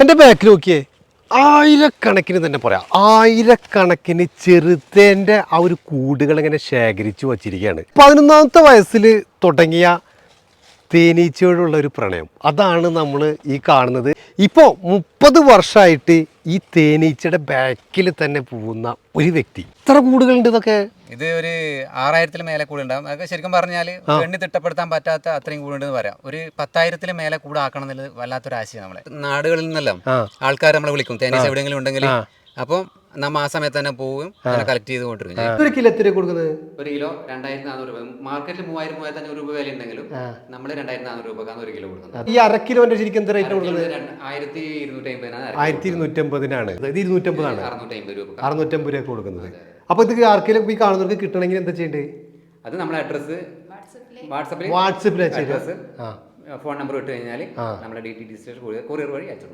എന്റെ ബാക്കിൽ നോക്കിയേ. ആയിരക്കണക്കിന് തന്നെ പറയാം. ആയിരക്കണക്കിന് ചെറുത്തേന്റെ ആ ഒരു കൂടുകൾ ഇങ്ങനെ ശേഖരിച്ചു വച്ചിരിക്കുകയാണ്. പതിനൊന്നാമത്തെ വയസ്സിൽ തുടങ്ങിയ തേനീച്ചയോടുള്ള ഒരു പ്രണയം. അതാണ് നമ്മൾ ഈ കാണുന്നത്. ഇപ്പോൾ മുപ്പത് വർഷമായിട്ട് ഈ തേനീച്ചയുടെ ബാക്കിൽ തന്നെ പോകുന്ന ഒരു വ്യക്തി. ഇത്ര കൂടുകളുണ്ട് ഇതൊക്കെ? ഇത് ഒരു ആറായിരത്തിൽ മേലെ കൂടെ ഉണ്ടാവും അതൊക്കെ ശരിക്കും പറഞ്ഞാൽ എണ്ണി തിട്ടപ്പെടുത്താൻ പറ്റാത്ത അത്രയും കൂടുണ്ടെന്ന് പറയാം. ഒരു പത്തായിരത്തിൽ മേലെ കൂടെ ആക്കണം എന്നുള്ളത് വല്ലാത്തൊരു ആശയം നമ്മളെ. നാടുകളിൽ നിന്നെല്ലാം. ആൾക്കാർ നമ്മളെ വിളിക്കും. തേനീച്ച എവിടെയെങ്കിലും ഉണ്ടെങ്കിൽ. അപ്പം നമ്മ ആ സമയത്ത് തന്നെ പോവും അങ്ങനെ കളക്ട് ചെയ്ത് കൊണ്ടിരിക്കും ഒരു കിലോ എത്ര കൊടുക്കുന്നത്? ഒരു കിലോ രണ്ടായിരത്തി നാനൂറ് രൂപ. മാർക്കറ്റിൽ മൂവായിരം മൂവായിരത്തി അഞ്ഞൂറ് രൂപ വില ഉണ്ടെങ്കിലും നമ്മൾ രണ്ടായിരത്തി നാനൂറ് രൂപക്കാണ് ഒരു കിലോ കൊടുക്കുന്നത്. ഈ അര കിലോന്റെ ശരിക്കും എന്ത് റേറ്റ് കൊടുക്കുന്നത്? ആയിരത്തി ഇരുന്നൂറ്റി അമ്പതിനാണ് ആയിരത്തി ഇരുന്നൂറ്റമ്പതിനാണ് ഇത് ഇരുന്നൂറ്റമ്പതാണ്. അറുന്നൂറ്റി അമ്പത് രൂപ. അറുന്നൂറ്റമ്പത് രൂപ കൊടുക്കുന്നത്. അപ്പൊ ഇത് ആർക്കെങ്കിലും ഈ കാണുന്നവർക്ക് കിട്ടണമെങ്കിൽ എന്താ ചെയ്യേണ്ടത് അത് നമ്മുടെ അഡ്രസ് വാട്സപ്പിൽ വാട്സപ്പിൽ അയച്ചു അഡ്രസ്സ് ഫോൺ നമ്പർ ഇട്ട് കഴിഞ്ഞാൽ നമ്മുടെ ഡി ടി ഡി കൊറിയർ വഴി അയച്ചു